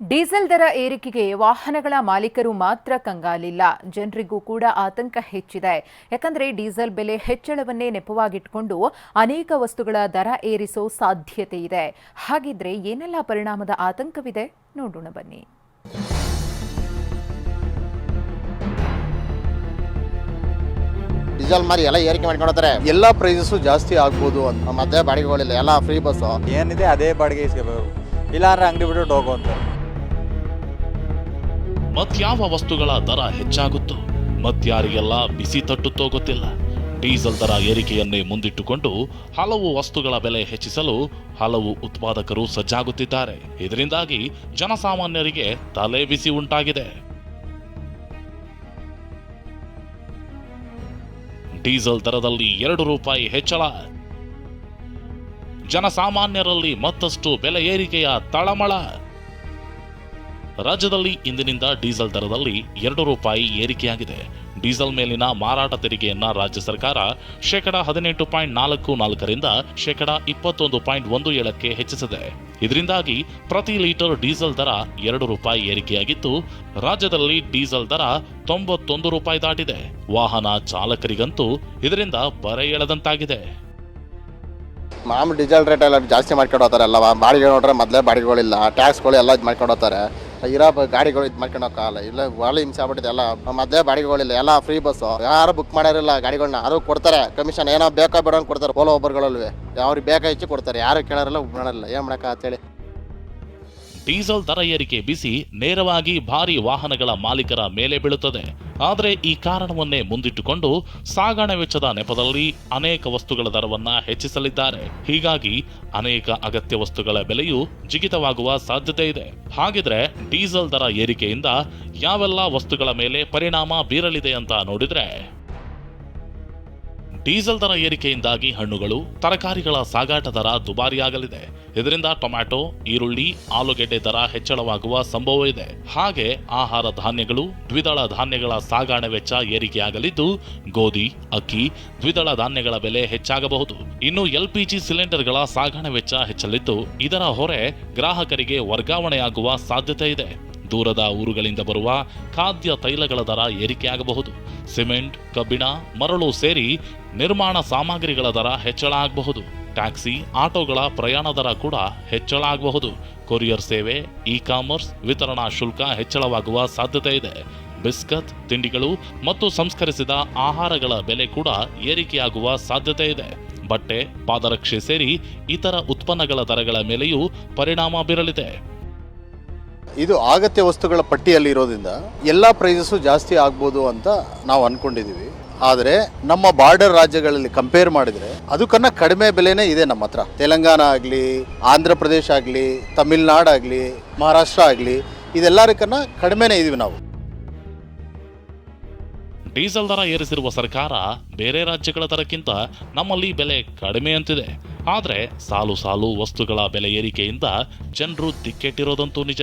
Diesel ದರ ಏರಿಕೆಗೆ ವಾಹನಗಳ ಮಾಲೀಕರು ಮಾತ್ರ ಕಂಗಾಲಿಲ್ಲ. ಜನರಿಗೂ ಕೂಡ ಆತಂಕ ಹೆಚ್ಚಿದೆ. ಯಾಕಂದರೆ ಡೀಸೆಲ್ ಬೆಲೆ ಹೆಚ್ಚಳವನ್ನೇ ನೆಪವಾಗಿಟ್ಕೊಂಡು ಅನೇಕ ವಸ್ತುಗಳ ದರ ಏರಿಸೋ ಸಾಧ್ಯತೆ ಇದೆ. ಹಾಗಿದ್ರೆ ಏನೆಲ್ಲ ಪರಿಣಾಮದ ಆತಂಕವಿದೆ? ನೋಡೋಣ ಬನ್ನಿ. ಡೀಸೆಲ್ ಮಾರಿ ಎಲ್ಲ ಏರಿಕೆ ಮಾಡ್ಕೊಳ್ತಾರೆ ಎಲ್ಲ ಪ್ರೈಸಸ್ ಜಾಸ್ತಿ ಆಗ್ಬೋದು ಅಂತ. ಮತ್ತೆ ಬಾಡಿಗೆಗಳಿಲ್ಲ. ಎಲ್ಲ ಫ್ರೀ ಬಸ್ ಏನಿದೆ ಅದೇ ಬಾಡಿಗೆ ಇಸ್ಕೋಬೇಕು ಇಲ್ಲಾಂದ್ರೆ ಅಂಗಡಿ ಬಿಟ್ಟು ಹೋಗೋ ಅಂತ. ಮತ್ಯಾವ ವಸ್ತುಗಳ ದರ ಹೆಚ್ಚಾಗುತ್ತೋ ಮತ್ಯಾರಿಗೆಲ್ಲ ಬಿಸಿ ತಟ್ಟುತ್ತೋ ಗೊತ್ತಿಲ್ಲ ಡೀಸೆಲ್ ದರ ಏರಿಕೆಯನ್ನೇ ಮುಂದಿಟ್ಟುಕೊಂಡು ಹಲವು ವಸ್ತುಗಳ ಬೆಲೆ ಹೆಚ್ಚಿಸಲು ಹಲವು ಉತ್ಪಾದಕರು ಸಜ್ಜಾಗುತ್ತಿದ್ದಾರೆ. ಇದರಿಂದಾಗಿ ಜನಸಾಮಾನ್ಯರಿಗೆ ತಲೆ ಬಿಸಿ ಉಂಟಾಗಿದೆ. ಡೀಸೆಲ್ ದರದಲ್ಲಿ ಎರಡು ರೂಪಾಯಿ ಹೆಚ್ಚಳ. ಜನಸಾಮಾನ್ಯರಲ್ಲಿ ಮತ್ತಷ್ಟು ಬೆಲೆ ಏರಿಕೆಯ ತಳಮಳ. ರಾಜ್ಯದಲ್ಲಿ ಇಂದಿನಿಂದ ಡೀಸೆಲ್ ದರದಲ್ಲಿ ಎರಡು ರೂಪಾಯಿ ಏರಿಕೆಯಾಗಿದೆ. ಡೀಸೆಲ್ ಮೇಲಿನ ಮಾರಾಟ ತೆರಿಗೆಯನ್ನ ರಾಜ್ಯ ಸರ್ಕಾರ ಶೇಕಡ ಹದಿನೆಂಟು ಪಾಯಿಂಟ್ ನಾಲ್ಕು ನಾಲ್ಕರಿಂದ ಶೇಕಡ ಇಪ್ಪತ್ತೊಂದು ಪಾಯಿಂಟ್ ಒಂದು ಏಳಕ್ಕೆ ಹೆಚ್ಚಿಸಿದೆ. ಇದರಿಂದಾಗಿ ಪ್ರತಿ ಲೀಟರ್ ಡೀಸೆಲ್ ದರ ಎರಡು ರೂಪಾಯಿ ಏರಿಕೆಯಾಗಿದ್ದು ರಾಜ್ಯದಲ್ಲಿ ಡೀಸೆಲ್ ದರ ತೊಂಬತ್ತೊಂದು ರೂಪಾಯಿ ದಾಟಿದೆ. ವಾಹನ ಚಾಲಕರಿಗಂತೂ ಇದರಿಂದ ಬರ ಎಳೆದಂತಾಗಿದೆ. ಮಾಮೂಲಿ ಡೀಸೆಲ್ ರೇಟ್ ಎಲ್ಲ ಜಾಸ್ತಿ ಮಾಡ್ಕೊಂಡು ಹೋಗ್ತಾರೆ ಎಲ್ಲ ಬಾಡಿಗೆ ನೋಡ್ರೆ ಮೊದಲೇ ಬಾಡಿಗೆಗಳಿಲ್ಲ. ಟ್ಯಾಕ್ಸ್ಗಳು ಎಲ್ಲ ಇದು ಮಾಡ್ಕೊಂಡು ಹೋಗ್ತಾರೆ. ಇರೋ ಗಾಡಿಗಳು ಇದು ಹೋಗಲ್ಲ ಇಲ್ಲ ಭಾಳ ಹಿಂಸೆ ಆಗ್ಬಿಟ್ಟಿದೆ ಎಲ್ಲ. ಮೊದಲೇ ಬಾಡಿಗೆಗಳಿಲ್ಲ, ಎಲ್ಲ ಫ್ರೀ ಬಸ್ ಯಾರು ಬುಕ್ ಮಾಡಿರಲ್ಲ ಗಾಡಿಗಳನ್ನ ಯಾರು ಕೊಡ್ತಾರೆ. ಕಮಿಷನ್ ಏನೋ ಬೇಕೋ ಬೇಡ ಕೊಡ್ತಾರೆ ಓಲೋ ಒಬ್ಬರುಗಳಲ್ವೇ ಅವ್ರಿಗೆ ಬೇಕಾ ಹೆಚ್ಚು ಕೊಡ್ತಾರೆ. ಯಾರು ಕೇಳೋರಲ್ಲ ಮಾಡಲ್ಲ ಏನು ಅಂತೇಳಿ ಡೀಸೆಲ್ ದರ ಏರಿಕೆ ಬಿಸಿ ನೇರವಾಗಿ ಭಾರಿ ವಾಹನಗಳ ಮಾಲೀಕರ ಮೇಲೆ ಬೀಳುತ್ತದೆ. ಆದರೆ ಈ ಕಾರಣವನ್ನೇ ಮುಂದಿಟ್ಟುಕೊಂಡು ಸಾಗಣೆ ವೆಚ್ಚದ ನೆಪದಲ್ಲಿ ಅನೇಕ ವಸ್ತುಗಳ ದರವನ್ನ ಹೆಚ್ಚಿಸಲಿದ್ದಾರೆ. ಹೀಗಾಗಿ ಅನೇಕ ಅಗತ್ಯ ವಸ್ತುಗಳ ಬೆಲೆಯು ಜಿಗಿತವಾಗುವ ಸಾಧ್ಯತೆ ಇದೆ. ಹಾಗಿದ್ರೆ ಡೀಸೆಲ್ ದರ ಏರಿಕೆಯಿಂದ ಯಾವೆಲ್ಲ ವಸ್ತುಗಳ ಮೇಲೆ ಪರಿಣಾಮ ಬೀರಲಿದೆ ಅಂತ ನೋಡಿದ್ರೆ ಡೀಸೆಲ್ ದರ ಏರಿಕೆಯಿಂದಾಗಿ ಹಣ್ಣುಗಳು, ತರಕಾರಿಗಳ ಸಾಗಾಟ ದರ ದುಬಾರಿಯಾಗಲಿದೆ. ಇದರಿಂದ ಟೊಮ್ಯಾಟೊ, ಈರುಳ್ಳಿ, ಆಲೂಗೆಡ್ಡೆ ದರ ಹೆಚ್ಚಳವಾಗುವ ಸಂಭವ ಇದೆ. ಹಾಗೆ ಆಹಾರ ಧಾನ್ಯಗಳು, ದ್ವಿದಳ ಧಾನ್ಯಗಳ ಸಾಗಾಣೆ ವೆಚ್ಚ ಏರಿಕೆಯಾಗಲಿದ್ದು, ಗೋಧಿ, ಅಕ್ಕಿ, ದ್ವಿದಳ ಧಾನ್ಯಗಳ ಬೆಲೆ ಹೆಚ್ಚಾಗಬಹುದು. ಇನ್ನು ಎಲ್ಪಿಜಿ ಸಿಲಿಂಡರ್ಗಳ ಸಾಗಾಣೆ ವೆಚ್ಚ ಹೆಚ್ಚಲಿದ್ದು, ಇದರ ಹೊರೆ ಗ್ರಾಹಕರಿಗೆ ವರ್ಗಾವಣೆಯಾಗುವ ಸಾಧ್ಯತೆ ಇದೆ. ದೂರದ ಊರುಗಳಿಂದ ಬರುವ ಖಾದ್ಯ ತೈಲಗಳ ದರ ಏರಿಕೆಯಾಗಬಹುದು. ಸಿಮೆಂಟ್, ಕಬ್ಬಿಣ, ಮರಳು ಸೇರಿ ನಿರ್ಮಾಣ ಸಾಮಗ್ರಿಗಳ ದರ ಹೆಚ್ಚಳ ಆಗಬಹುದು. ಟ್ಯಾಕ್ಸಿ, ಆಟೋಗಳ ಪ್ರಯಾಣ ದರ ಕೂಡ ಹೆಚ್ಚಳ ಆಗಬಹುದು. ಕೊರಿಯರ್ ಸೇವೆ ಇ ಕಾಮರ್ಸ್ ವಿತರಣಾ ಶುಲ್ಕ ಹೆಚ್ಚಳವಾಗುವ ಸಾಧ್ಯತೆ ಇದೆ. ಬಿಸ್ಕತ್, ತಿಂಡಿಗಳು ಮತ್ತು ಸಂಸ್ಕರಿಸಿದ ಆಹಾರಗಳ ಬೆಲೆ ಕೂಡ ಏರಿಕೆಯಾಗುವ ಸಾಧ್ಯತೆ ಇದೆ. ಬಟ್ಟೆ, ಪಾದರಕ್ಷೆ ಸೇರಿ ಇತರ ಉತ್ಪನ್ನಗಳ ದರಗಳ ಮೇಲೆಯೂ ಪರಿಣಾಮ ಬೀರಲಿದೆ. ಇದು ಅಗತ್ಯ ವಸ್ತುಗಳ ಪಟ್ಟಿಯಲ್ಲಿ ಇರೋದ್ರಿಂದ ಎಲ್ಲ ಪ್ರೈಸಸ್ಸು ಜಾಸ್ತಿ ಆಗ್ಬೋದು ಅಂತ ನಾವು ಅನ್ಕೊಂಡಿದೀವಿ. ಆದರೆ ನಮ್ಮ ಬಾರ್ಡರ್ ರಾಜ್ಯಗಳಲ್ಲಿ ಕಂಪೇರ್ ಮಾಡಿದರೆ ಅದಕ್ಕನ್ನ ಕಡಿಮೆ ಬೆಲೆನೇ ಇದೆ ನಮ್ಮ ಹತ್ರ. ತೆಲಂಗಾಣ ಆಗಲಿ, ಆಂಧ್ರ ಪ್ರದೇಶ ಆಗಲಿ, ತಮಿಳ್ನಾಡು ಆಗಲಿ, ಮಹಾರಾಷ್ಟ್ರ ಆಗಲಿ ಇದೆಲ್ಲದಕ್ಕನ್ನ ಕಡಿಮೆನೇ ಇದೀವಿ ನಾವು. ಡೀಸೆಲ್ ದರ ಏರಿಸಿರುವ ಸರ್ಕಾರ ಬೇರೆ ರಾಜ್ಯಗಳ ದರಕ್ಕಿಂತ ನಮ್ಮಲ್ಲಿ ಬೆಲೆ ಕಡಿಮೆ ಅಂತಿದೆ. ಆದರೆ ಸಾಲು ಸಾಲು ವಸ್ತುಗಳ ಬೆಲೆ ಏರಿಕೆಯಿಂದ ಜನರು ದಿಕ್ಕೆಟ್ಟಿರೋದಂತೂ ನಿಜ.